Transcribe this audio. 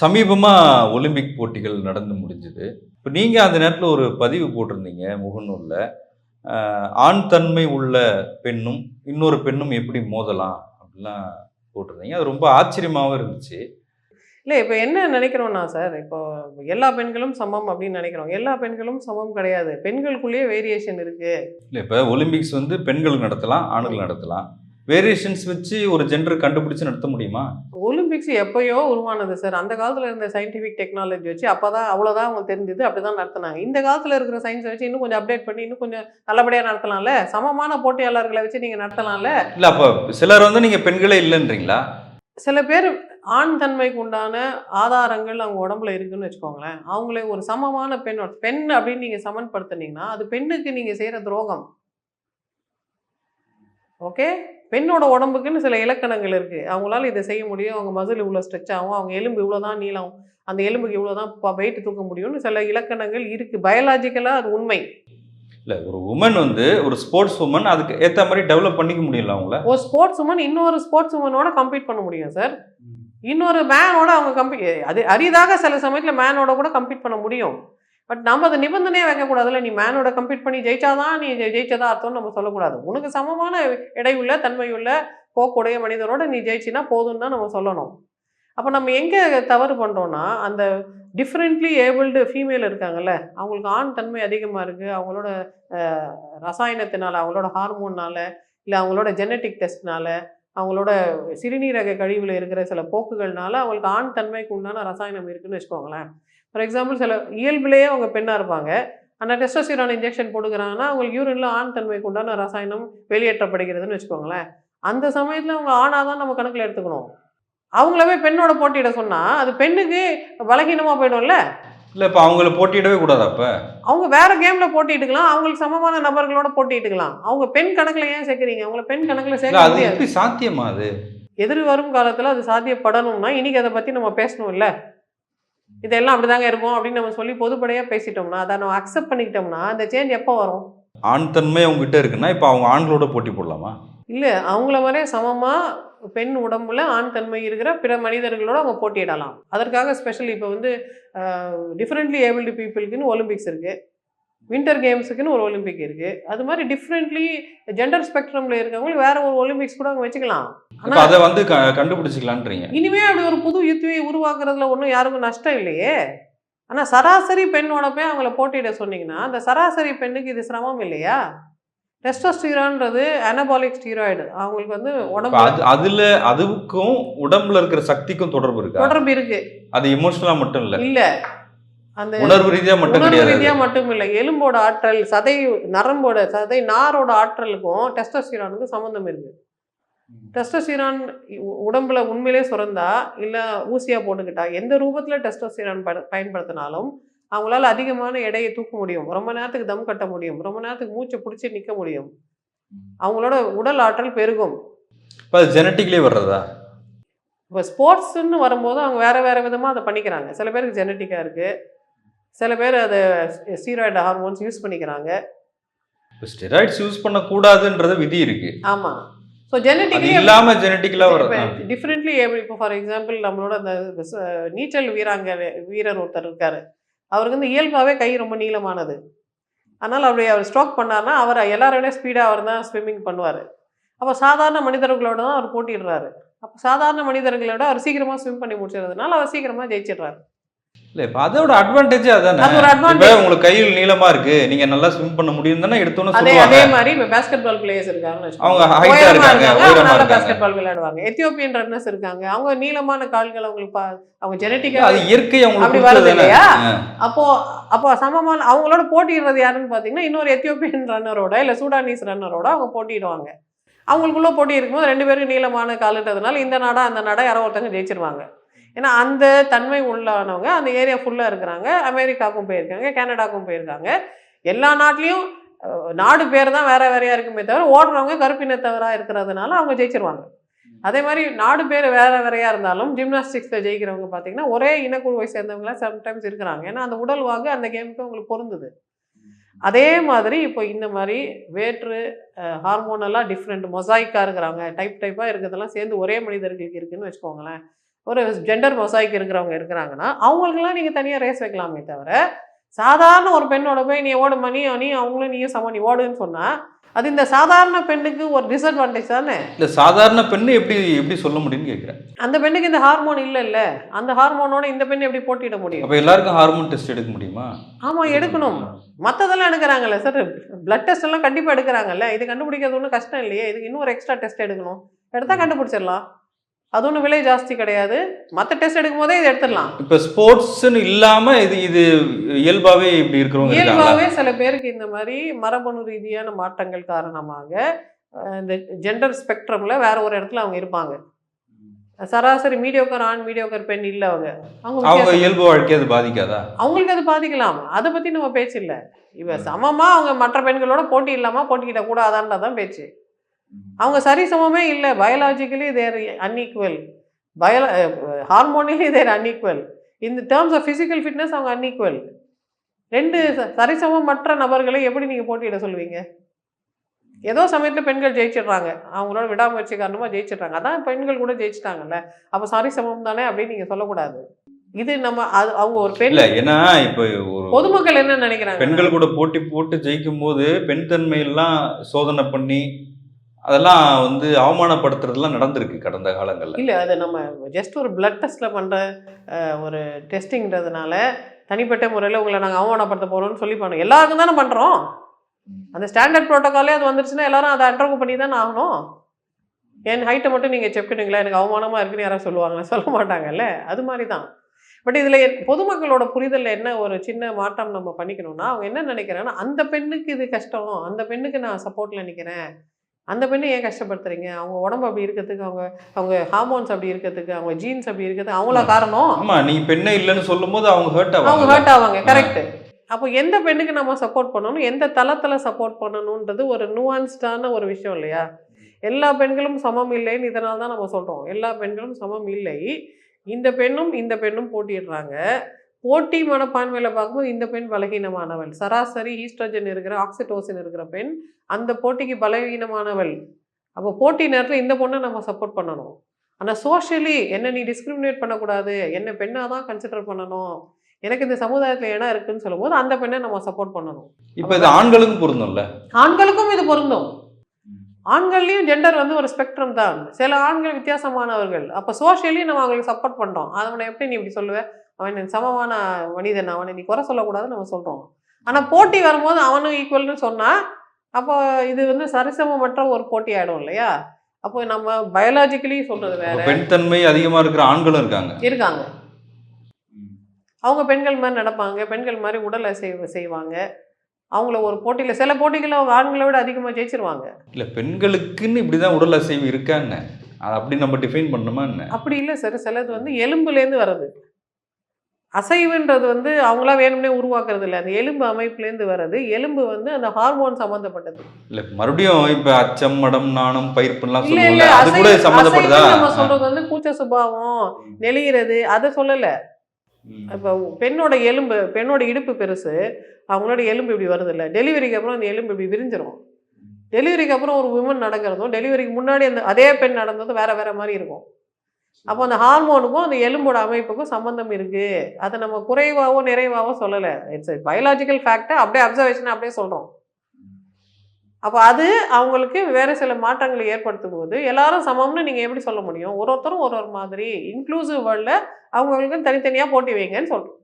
சமீபமாக ஒலிம்பிக் போட்டிகள் நடந்து முடிஞ்சுது. இப்போ நீங்கள் அந்த நேரத்தில் ஒரு பதிவு போட்டிருந்தீங்க முகநூலில். ஆண் தன்மை உள்ள பெண்ணும் இன்னொரு பெண்ணும் எப்படி மோதலாம் அப்படிலாம் போட்டிருந்தீங்க. அது ரொம்ப ஆச்சரியமாகவும் இருந்துச்சு. இல்லை இப்போ என்ன நினைக்கிறோம்னா சார் இப்போ எல்லா பெண்களும் சமம் அப்படின்னு நினைக்கிறோம். எல்லா பெண்களும் சமம் கிடையாது. பெண்களுக்குள்ளேயே வேரியேஷன் இருக்கு. இல்லை இப்போ ஒலிம்பிக்ஸ் வந்து பெண்கள் நடத்தலாம் ஆண்கள் நடத்தலாம். வேரியேஷன்ஸ் வச்சு ஒரு ஜெண்டர் கண்டுபிடிச்சு நடத்த முடியுமா? ஒலிம்பிக்ஸ் எப்பயோ உருவானது சார் அந்த காலத்தில் இருந்த சயின்டிஃபிக் டெக்னாலஜி வச்சு அப்போ தான் அவ்வளோதான் அவங்க தெரிஞ்சது அப்படி தான் நடத்தினாங்க. இந்த காலத்தில் இருக்கிற சயின்ஸை வச்சு இன்னும் கொஞ்சம் அப்டேட் பண்ணி இன்னும் கொஞ்சம் நல்லபடியாக நடத்தலாம்ல? சமமான போட்டியாளர்களை வச்சு நீங்கள் நடத்தலாம்ல? இல்லை அப்போ சிலர் வந்து நீங்கள் பெண்களே இல்லைன்றீங்களா? சில பேர் ஆண் தன்மைக்கு உண்டான ஆதாரங்கள் அவங்க உடம்புல இருக்குன்னு வச்சுக்கோங்களேன். அவங்களே ஒரு சமமான பெண் பெண் அப்படின்னு நீங்கள் சமன்படுத்துனீங்கன்னா அது பெண்ணுக்கு நீங்கள் செய்கிற துரோகம். ஓகே பெண்ணோட உடம்புக்குன்னு சில இலக்கணங்கள் இருக்குது அவங்களால இதை செய்ய முடியும். அவங்க மசில் இவ்வளோ ஸ்ட்ரெச் ஆகும். அவங்க எலும்பு இவ்வளோ தான் நீளம். அந்த எலும்புக்கு இவ்வளோ தான் வெயிட் தூக்க முடியும்னு சில இலக்கணங்கள் இருக்குது பயாலாஜிக்கலாக அது உண்மை. இல்லை ஒரு உமன் வந்து ஒரு ஸ்போர்ட்ஸ் உமன் அதுக்கு ஏற்ற மாதிரி டெவலப் பண்ணிக்க முடியல அவங்கள? ஒரு ஸ்போர்ட்ஸ் உமன் இன்னொரு ஸ்போர்ட்ஸ் உமனோட கம்பீட் பண்ண முடியும் சார் இன்னொரு மேனோட அவங்க கம்பி அது அரிதாக சில சமயத்தில் மேனோட கூட கம்பீட் பண்ண முடியும். பட் நம்ம அதை நிபந்தனையே வைக்கக்கூடாதுல்ல. நீ மேனோட கம்ப்ளீட் பண்ணி ஜெயிச்சாதான் நீ ஜெயிச்சதா அர்த்தம்னு நம்ம சொல்லக்கூடாது. உனக்கு சமமான இடையுள்ள தன்மையுள்ள போக்குடைய மனிதரோட நீ ஜெயிச்சினா போதும்னு தான் நம்ம சொல்லணும். அப்போ நம்ம எங்கே தவறு பண்ணுறோன்னா அந்த டிஃப்ரெண்ட்லி ஏபிள்டு ஃபீமேல் இருக்காங்கல்ல அவங்களுக்கு ஆண் தன்மை அதிகமாக இருக்குது அவங்களோட ரசாயனத்தினால அவங்களோட ஹார்மோன்னால் இல்லை அவங்களோட ஜெனட்டிக் டெஸ்ட்னால அவங்களோட சிறுநீரக கழிவில் இருக்கிற சில போக்குகள்னால அவங்களுக்கு ஆண் தன்மைக்கு உண்டான ரசாயனம் இருக்குன்னு வச்சுக்கோங்களேன். ஃபார் எக்ஸாம்பிள் சில இயல்பிலேயே அவங்க பெண்ணாக இருப்பாங்க. ஆனால் டெஸ்டோஸ்டிரான் இன்ஜெக்ஷன் போட்டுக்கிறாங்கன்னா அவங்களுக்கு யூரின்ல ஆண் தன்மைக்கு உண்டான ரசாயனம் வெளியேற்றப்படுகிறதுன்னு வச்சுக்கோங்களேன். அந்த சமயத்தில் அவங்க ஆணாக தான் நம்ம கணக்கில் எடுத்துக்கணும். அவங்களவே பெண்ணோட போட்டியிட சொன்னால் அது பெண்ணுக்கு பலகீனமாக போயிடும்ல? இல்லை இப்போ அவங்கள போட்டியிடவே கூடாது அப்போ? அவங்க வேற கேம்ல போட்டிட்டுக்கலாம் அவங்களுக்கு சமமான நபர்களோட போட்டிட்டுக்கலாம் அவங்க பெண் கணக்குல ஏன் சேர்க்குறீங்க? அவங்கள பெண் கணக்குல சேர்க்க முடியாது. சாத்தியமா அது? எதிர் வரும் காலத்துல அது சாத்தியப்படணும்னா இன்னைக்கு அதை பத்தி நம்ம பேசணும் இல்ல இதெல்லாம் அப்படிதாங்க இருக்கும் அப்படின்னு நம்ம சொல்லி பொதுப்படையா பேசிட்டோம்னா அதை நம்ம அக்செப்ட் பண்ணிக்கிட்டோம்னா அந்த சேஞ்ச் எப்போ வரும்? ஆண் தன்மை அவங்ககிட்ட இருக்குன்னா இப்போ அவங்க ஆண்களோட போட்டி போடலாமா? இல்ல அவங்கள மாதிரியே சமமா பெண் உடம்புல ஆண் தன்மை இருக்கிற பிற மனிதர்களோட அவங்க போட்டியிடலாம். அதற்காக ஸ்பெஷல் இப்போ வந்து டிஃப்ரெண்ட்லி ஏபிள்டு பீப்புளுக்குன்னு ஒலிம்பிக்ஸ் இருக்கு. வின்டர் கேம்ஸுக்குன்னு ஒரு ஒலிம்பிக் இருக்கு. அது மாதிரி டிஃப்ரெண்ட்லி ஜெண்டர் ஸ்பெக்ட்ரம்ல இருக்கவங்களுக்கு வேற ஒரு ஒலிம்பிக்ஸ் கூட அவங்க வச்சுக்கலாம். இப்போ ஆனா அதை வந்து கண்டுபிடிச்சிக்கலான்றீங்க. இனிமே அப்படி ஒரு புது யுத்தியை உருவாக்குறதுல ஒன்றும் யாருக்கும் நஷ்டம் இல்லையே. ஆனால் சராசரி பெண்ணோட போய் அவங்கள போட்டியிட சொன்னீங்கன்னா அந்த சராசரி பெண்ணுக்கு இது சிரமம் இல்லையா? டெஸ்டோஸ்டிரான்றது அனபாலிக் ஸ்டீராய்டு அவங்களுக்கு வந்து உடம்பு அது அதுல அதுக்கும் உடம்புல இருக்கிற சக்திக்கும் தொடர்பு இருக்கா? தொடர்பு இருக்கு. அது இமோஷனலா மட்டும் இல்ல. இல்ல. அந்த உணர்வு ரீதியா மட்டும் உணர்வு கிடையாது. ரீதியா மட்டும் இல்லை எலும்போட ஆற்றல் சதை நரம்போட சதை நாரோட ஆற்றலுக்கும் டெஸ்டோஸ்டிரானுக்கும் சம்மந்தம் இருக்கு. டெஸ்டோஸ்டிரான் உடம்புல உண்மையிலே சுரந்தா இல்லை ஊசியாக போட்டுக்கிட்டா எந்த ரூபத்தில் டெஸ்டோஸ்டிரான் பட பயன்படுத்தினாலும் அவங்களால அதிகமான எடையை தூக்க முடியும். ரொம்ப நேரத்துக்கு தம் கட்ட முடியும். ரொம்ப நேரத்துக்கு மூச்சை பிடிச்சி நிற்க முடியும். அவங்களோட உடல் ஆற்றல் பெருகும். இப்போ ஜெனட்டிக்லேயே வர்றதா? இப்போ ஸ்போர்ட்ஸ்னு வரும்போது அவங்க வேற வேற விதமாக அதை பண்ணிக்கிறாங்க. சில பேருக்கு ஜெனட்டிக்காக இருக்குது சில பேர் அதை ஸ்டீராய்டு ஹார்மோன்ஸ் யூஸ் பண்ணிக்கிறாங்க. ஸ்டெராய்ட்ஸ் யூஸ் பண்ணக்கூடாதுன்றது விதி இருக்கு. ஆமாம் ஸோ ஜெனட்டிக்கலி இல்லாம ஜெனட்டிக்கலா வர்றது டிஃப்ரெண்ட்லி இப்போ ஃபார் எக்ஸாம்பிள் நம்மளோட அந்த நீச்சல் வீராங்க வீரர் ஒருத்தர் இருக்காரு. அவருக்கு வந்து இயல்பாகவே கை ரொம்ப நீளமானது. அதனால் அப்படி அவர் ஸ்ட்ரோக் பண்ணார்னா அவர் எல்லாரை விட ஸ்பீடாக அவர் தான் ஸ்விம்மிங் பண்ணுவார். அப்போ சாதாரண மனிதர்களோட தான் அவர் போட்டிடுறாரு அப்போ சாதாரண மனிதர்களை விட அவர் சீக்கிரமாக ஸ்விம் பண்ணி முடிச்சிடுறதுனால அவர் சீக்கிரமாக ஜெயிச்சிடுறாரு. இல்ல இப்போ அதோட அட்வான்டேஜ் அதானே? இப்போ உங்களுக்கு கையில் நீளமா இருக்கு. நீங்க நல்லா ஸ்விம் பண்ண முடியும் தானே எடுத்தோன்னு சொல்லுவாங்க. அதே மாதிரி இப்போ பேஸ்கெட் பால் பிளேயர்ஸ் இருக்காங்கன்னு அவங்க இருக்காங்க, அவங்க நல்லா இருக்காங்க. பேஸ்கெட் பால் விளையாடுவாங்க. எத்தியோப்பியன் ரன்னர்ஸ் இருக்காங்க. அவங்க நீளமான கால்கள் அவங்களுக்கு அவங்க ஜெனட்டிக்காக அது இயற்கை அப்படி அவங்களுக்கு வருது இல்லையா? அப்போ அப்போ சமமான அவங்களோட போட்டியிடுறது யாருன்னு பார்த்தீங்கன்னா இன்னொரு எத்தியோப்பியன் ரன்னரோட இல்லை சூடானீஸ் ரன்னரோட அவங்க போட்டியிடுவாங்க. அவங்களுக்குள்ள போட்டி இருக்கும்போது ரெண்டு பேரும் நீளமான காலுன்றதுனால இந்த நாடா அந்த நாடா யாரோ ஒருத்தங்க ஜெயிச்சிருவாங்க. ஏன்னா அந்த தன்மை உள்ளானவங்க அந்த ஏரியா ஃபுல்லாக இருக்கிறாங்க. அமெரிக்காவுக்கும் போயிருக்காங்க கனடாவுக்கும் போயிருக்காங்க. எல்லா நாட்டிலையும் அஹ், நாடு பேர் தான் வேற வேறையா இருக்குமே தவிர ஓடுறவங்க கருப்பினத்தவராக இருக்கிறதுனால அவங்க ஜெயிச்சிருவாங்க. அதே மாதிரி நாடு பேர் வேற வேறையா இருந்தாலும் ஜிம்னாஸ்டிக்ஸில் ஜெயிக்கிறவங்க பார்த்தீங்கன்னா ஒரே இனக்குழுவை சேர்ந்தவங்களாம் சம்டைம்ஸ் இருக்கிறாங்க. ஏன்னா அந்த உடல் வாகு அந்த கேமுக்கு அவங்களுக்கு பொருந்துது. அதே மாதிரி இப்போ இந்த மாதிரி வேற்று ஹார்மோனெல்லாம் டிஃப்ரெண்ட் மொசாய்க்காக இருக்கிறாங்க. டைப் டைப்பாக இருக்கிறதெல்லாம் சேர்ந்து ஒரே மனிதர்களுக்கு இருக்குன்னு வச்சுக்கோங்களேன். ஒரு ஜெண்டர் மொசாய்க்கு இருக்கிறவங்க இருக்கிறாங்கன்னா அவங்களுக்கெல்லாம் நீங்கள் தனியாக ரேஸ் வைக்கலாமே தவிர சாதாரண ஒரு பெண்ணோட போய் நீ ஓடுமா நீ நீ அவங்களும் நீயும் சம நீ ஓடுன்னு சொன்னால் அது இந்த சாதாரண பெண்ணுக்கு ஒரு டிஸ்அட்வான்டேஜ் தானே? இல்ல சாதாரண பெண்ணு எப்படி எப்படி சொல்ல முடியும்னு கேட்குறேன் அந்த பெண்ணுக்கு இந்த ஹார்மோன் இல்லைல்ல. அந்த ஹார்மோனோட இந்த பெண் எப்படி போட்டியிட முடியும்? அப்ப எல்லாருக்கும் ஹார்மோன் டெஸ்ட் எடுக்க முடியுமா? ஆமாம் எடுக்கணும். மற்றதெல்லாம் எடுக்கிறாங்கல்ல சார் பிளட் டெஸ்ட் எல்லாம் கண்டிப்பாக எடுக்கிறாங்கல்ல. இது கண்டுபிடிக்கிறது ஒன்றும் கஷ்டம் இல்லையே. இதுக்கு இன்னும் ஒரு எக்ஸ்ட்ரா டெஸ்ட் எடுக்கணும். எடுத்தால் கண்டுபிடிச்சிடலாம். அது ஒன்றும் விலை ஜாஸ்தி கிடையாது. மற்ற டெஸ்ட் எடுக்கும் போதே இது எடுத்துடலாம். இப்ப ஸ்போர்ட்ஸ்னு இல்லாம இது இது இயல்பாவே இப்படி இருக்கிறவங்க இயல்பாகவே சில பேருக்கு இந்த மாதிரி மரபணு ரீதியான மாற்றங்கள் காரணமாக இந்த ஜெண்டர் ஸ்பெக்ட்ரமில் வேற ஒரு இடத்துல அவங்க இருப்பாங்க. சராசரி மீடியோக்கர் ஆண் மீடியோக்கர் பெண் இல்லை அவங்க. அவங்க அவங்க. இயல்பு வாழ்க்கை அது பாதிக்காதா? அவங்களுக்கு அது பாதிக்கலாம். அதை பற்றி நம்ம பேச்சு இல்லை. இவ சமமாக அவங்க மற்ற பெண்களோட போட்டி இல்லாமல் போட்டிக்கிட கூடாதான்றதான் பேச்சு. அவங்க சரிசமமே இல்லை. Biologically they're unequal bio hormonally they're unequal இந்த டேர்ம்ஸ் ஆஃப் ஃபிசிக்கல் ஃபிட்னஸ் அவங்க அன்ஈக்குவல் ரெண்டு சரிசமமற்ற நபர்களை எப்படி நீங்கள் போட்டியிட சொல்லுவீங்க? ஏதோ சமயத்தில் பெண்கள் ஜெயிச்சிடுறாங்க. அவங்களோட விடாமுயற்சி காரணமாக ஜெயிச்சிடுறாங்க. அதான் பெண்கள் கூட ஜெயிச்சிட்டாங்கல்ல. அப்போ சரிசமம் தானே அப்படின்னு நீங்கள் சொல்லக்கூடாது. இது நம்ம அது அவங்க ஒரு பெண் ஏன்னா இப்ப ஒரு பொதுமக்கள் என்ன நினைக்கிறாங்க? பெண்கள் கூட போட்டி போட்டு ஜெயிக்கும் போது பெண் தன்மையெல்லாம் சோதனை பண்ணி அதெல்லாம் வந்து அவமானப்படுத்துறதுலாம் நடந்திருக்கு கடந்த காலங்களில். இல்லை அது நம்ம ஜஸ்ட் ஒரு பிளட் டெஸ்ட்டில் பண்ணுற ஒரு டெஸ்டிங்கிறதுனால தனிப்பட்ட முறையில் உங்களை நாங்கள் அவமானப்படுத்த போகிறோம்னு சொல்லி பண்ணோம். எல்லாருக்கும் தானே பண்ணுறோம் அந்த ஸ்டாண்டர்ட் ப்ரோட்டோக்காலே அது வந்துருச்சுன்னா எல்லாரும் அதை அண்டர்கோ பண்ணி தானே ஆகணும். என் ஹைட்டை மட்டும் நீங்கள் செப்பிட்டுங்களா எனக்கு அவமானமாக இருக்குன்னு யாராவது சொல்லுவாங்க சொல்ல மாட்டாங்கல்ல? அது மாதிரி தான் பட் இதில் பொதுமக்களோட புரிதலில் என்ன ஒரு சின்ன மாற்றம் நம்ம பண்ணிக்கணும்னா அவங்க என்ன நினைக்கிறாங்கன்னா அந்த பெண்ணுக்கு இது கஷ்டம் அந்த பெண்ணுக்கு நான் சப்போர்ட்டில் நிற்கிறேன் அந்த பெண்ணை ஏன் கஷ்டப்படுத்துறீங்க? அவங்க உடம்பு அப்படி இருக்கிறதுக்கு அவங்க அவங்க ஹார்மோன்ஸ் அப்படி இருக்கிறதுக்கு அவங்க ஜீன்ஸ் அப்படி இருக்கிறதுக்கு அவங்களா காரணம்? ஆமா நீ பெண்ணே இல்லைன்னு சொல்லும் போது அவங்க ஹர்ட் அவங்க ஆவாங்க ஹர்ட் ஆவாங்க கரெக்ட் அப்போ எந்த பெண்ணுக்கு நம்ம சப்போர்ட் பண்ணணும்? எந்த தளத்தில் சப்போர்ட் பண்ணணுன்றது ஒரு நுவான்ஸ்டான ஒரு விஷயம் இல்லையா? எல்லா பெண்களும் சமம் இல்லைன்னு இதனால தான் நம்ம சொல்கிறோம் எல்லா பெண்களும் சமம் இல்லை. இந்த பெண்ணும் இந்த பெண்ணும் போட்டிடுறாங்க போட்டி மனப்பான்மையில் பார்க்கும்போது இந்த பெண் பலகீனமானவள். சராசரி ஈஸ்ட்ரஜன் இருக்கிற ஆக்சிடோசின் இருக்கிற பெண் அந்த போட்டிக்கு பலவீனமானவள். அப்போ போட்டி நேரத்தில் இந்த பொண்ணை நம்ம சப்போர்ட் பண்ணணும். ஆனால் சோஷியலி என்ன நீ டிஸ்கிரிமினேட் பண்ணக்கூடாது என்ன பெண்ணாக தான் கன்சிடர் பண்ணணும். எனக்கு இந்த சமுதாயத்தில் இடம் இருக்குன்னு சொல்லும்போது அந்த பெண்ணை நம்ம சப்போர்ட் பண்ணணும். இப்ப இது ஆண்களுக்கும் பொருந்தும்ல? ஆண்களுக்கும் இது பொருந்தும். ஆண்கள்லையும் ஜெண்டர் வந்து ஒரு ஸ்பெக்ட்ரம் தான். சில ஆண்கள் வித்தியாசமானவர்கள். அப்போ சோஷியலி நம்ம அவங்களுக்கு சப்போர்ட் பண்ணுறோம் அவனை எப்படி நீ இப்படி சொல்லுவ? அவன் சமமான மனிதன் அவனை நீ குறை சொல்லக்கூடாதுன்னு நம்ம சொல்கிறோம் ஆனால் போட்டி வரும்போது அவனும் ஈக்குவல்னு சொன்னால் அப்போ இது வந்து சரிசமமற்ற ஒரு போட்டி ஆகிடும் இல்லையா? அப்போ நம்ம பயாலாஜிக்கலி சொல்கிறது வேற. பெண் தன்மை அதிகமா இருக்கிற ஆண்களும் இருக்காங்க. இருக்காங்க. அவங்க பெண்கள் மாதிரி நடப்பாங்க பெண்கள் மாதிரி உடல் அசைவு செய்வாங்க. அவங்கள ஒரு போட்டியில் சில போட்டிகளில் அவங்க ஆண்களை விட அதிகமாக ஜெயிச்சிருவாங்க. இல்ல பெண்களுக்குன்னு இப்படிதான் உடல் அசைவு இருக்கான்னு அதை அப்படி நம்ம டிஃபைன் பண்ணணுமா என்ன? அப்படி இல்லை சார் சிலது வந்து எலும்புலேருந்து வர்றது. அசைவுன்றது வந்து அவங்களா வேணும்னே உருவாக்குறது இல்லை அந்த எலும்பு அமைப்புலேருந்து வர்றது எலும்பு வந்து அந்த ஹார்மோன் சம்மந்தப்பட்டது. இல்ல மறுபடியும் இப்ப அச்சம் மடம் நாணம் பயிர்ப்புலாம் அது கூட அசைவுன்னு நம்ம சொல்றது வந்து கூச்ச சுபாவம் நெளிகிறது அதை சொல்லலை. இப்போ பெண்ணோட எலும்பு பெண்ணோட இடுப்பு பெருசு அவங்களோட எலும்பு இப்படி வருது இல்லை டெலிவரிக்கு அப்புறம் அந்த எலும்பு இப்படி விரிஞ்சிரும். டெலிவரிக்கு அப்புறம் ஒரு விமன் நடக்கிறதும் டெலிவரிக்கு முன்னாடி அந்த அதே பெண் நடந்ததும் வேற வேற மாதிரி இருக்கும். அப்போ அந்த ஹார்மோனுக்கும் அந்த எலும்போட அமைப்புக்கும் சம்பந்தம் இருக்கு. அதை நம்ம குறைவாகவோ நிறைவாகவோ சொல்லலை. இட்ஸ் பயாலாஜிக்கல் ஃபேக்டை அப்படியே அப்சர்வேஷனை அப்படியே சொல்கிறோம் அப்போ அது அவங்களுக்கு வேறு சில மாற்றங்களை ஏற்படுத்தும் போது எல்லாரும் சமம்னு நீங்கள் எப்படி சொல்ல முடியும்? ஒரு ஒருத்தரும் ஒரு ஒரு மாதிரி இன்க்ளூசிவ் வேர்ல்டில் அவங்களுக்கு தனித்தனியாக போட்டி வைங்கன்னு சொல்கிறோம்